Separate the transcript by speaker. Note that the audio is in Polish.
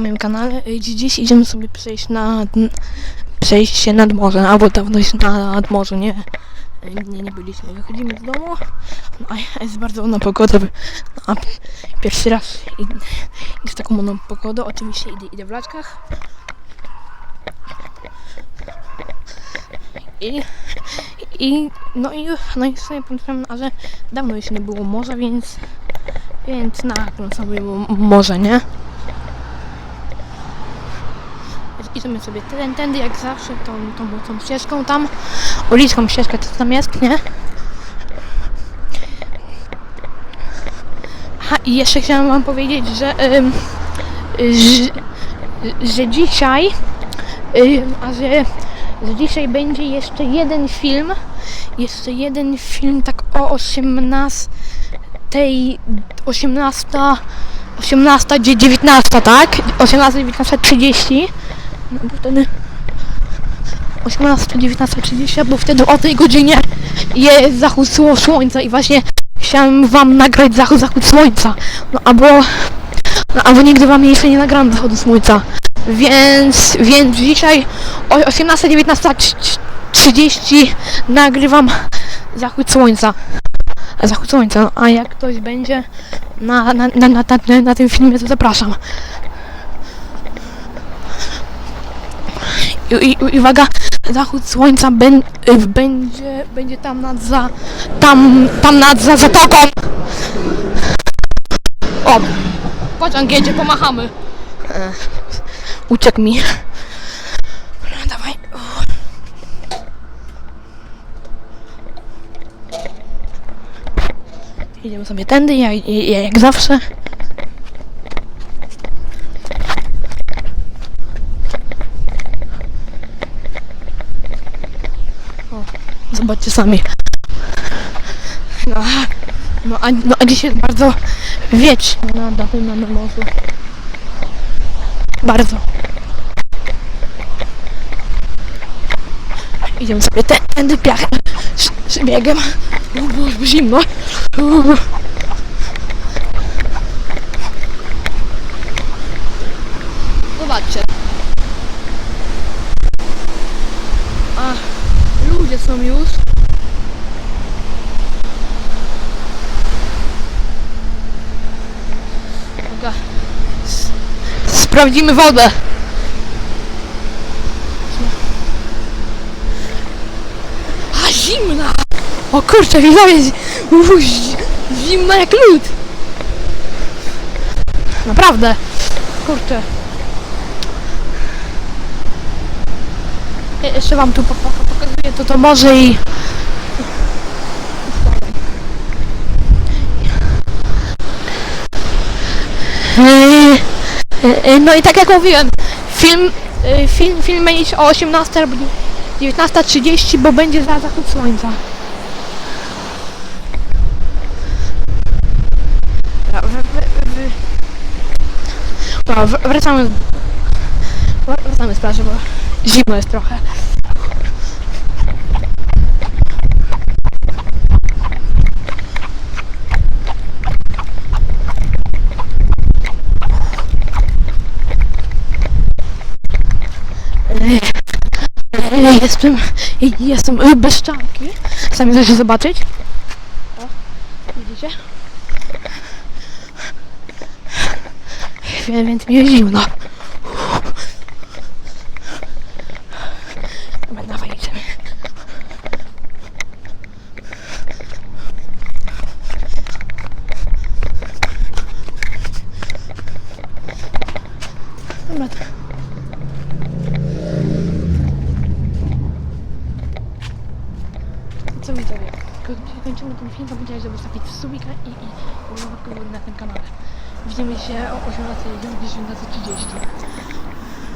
Speaker 1: moim kanale. Dzi- Dziś idziemy sobie przejść na... przejść się nad morze, albo dawno jest nad morze, nie? Y, Nie, nie byliśmy. Wychodzimy z domu, no, a jest bardzo ładna pogoda. A pierwszy raz idę, w taką ładną pogodę. Oczywiście idę, idę w laczkach. I, i, no i, no i sobie pomyślałem, że dawno jeszcze nie było morza, więc, więc nagram sobie morze, nie? Idziemy sobie ten, tędy jak zawsze, tą, tą, tą ścieżką tam, ulicką ścieżkę, co tam jest, nie? Aha, i jeszcze chciałam wam powiedzieć, że, ym, że, że dzisiaj, ym, a że, że dzisiaj będzie jeszcze jeden film, jeszcze jeden film tak o 18, tej 18, 18, 19, tak? 18, 19, 30. No bo wtedy 18, 19, 30, bo wtedy o tej godzinie jest zachód sło- słońca i właśnie chciałem wam nagrać zachód, zachód słońca. No albo, no albo nigdy wam jeszcze nie nagram zachodu słońca. Więc, więc dzisiaj o 18, 19, 30 nagrywam zachód słońca. Zachód słońca, a jak ktoś będzie na, na, na, na, na, na tym filmie, to zapraszam. I, i, uwaga, zachód słońca ben, y, będzie, będzie tam nad za, tam, tam nad za zatoką. O, pociąg jedzie, pomachamy. E, uciekł mi. Dawaj. Idziemy sobie tędy, ja, ja jak zawsze. Zobaczcie sami. No, no, a, no a dzisiaj jest bardzo wiecznie na, na tym na, morzu. Bardzo. Idziemy sobie tę- tędy piach, sz, szybbiegiem. Uuu, zimno. Uuu. Zobaczcie. A ludzie są już. Uwaga. Sprawdzimy wodę. A zimna! O kurczę, widzowie, zimna jak lód. Naprawdę. Kurczę. Jeszcze wam tu po- po- pokazuję to to morze i... Yy, yy, No i tak jak mówiłem, film, film, film będzie o 18 albo 19.30, bo będzie za zachód słońca. Dobra, wr- wr- wr- Dobra, wr- wracamy, wr- wracamy z plaży, bo zimno jest trochę. Jestem, jestem y, bez czapki. Sami chcecie zobaczyć? O, widzicie? Więc mi jest zimno. Dobra, dawaj, idziemy. Dobra, to... Co widzowie? Ko- Kończymy ten film, pamiętajcie, żeby zostawić subika i, i łapkę na tym kanale. Widzimy się o 18.30.